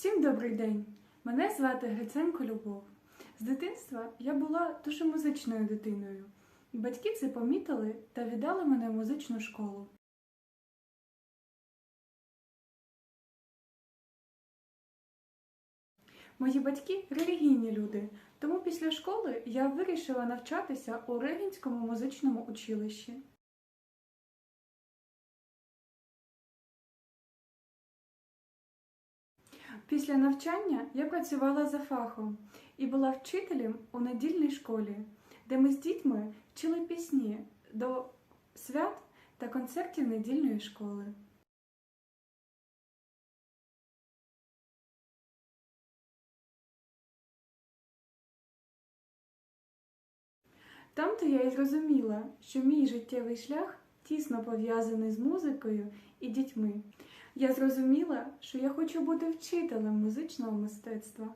Всім добрий день! Мене звати Гриценко Любов. З дитинства я була дуже музичною дитиною. Батьки це помітили та віддали мене в музичну школу. Мої батьки релігійні люди, тому після школи я вирішила навчатися у Регінському музичному училищі. Після навчання я працювала за фахом і була вчителем у недільній школі, де ми з дітьми вчили пісні до свят та концертів недільної школи. Там-то я й зрозуміла, що мій життєвий шлях тісно пов'язаний з музикою і дітьми. Я зрозуміла, що я хочу бути вчителем музичного мистецтва.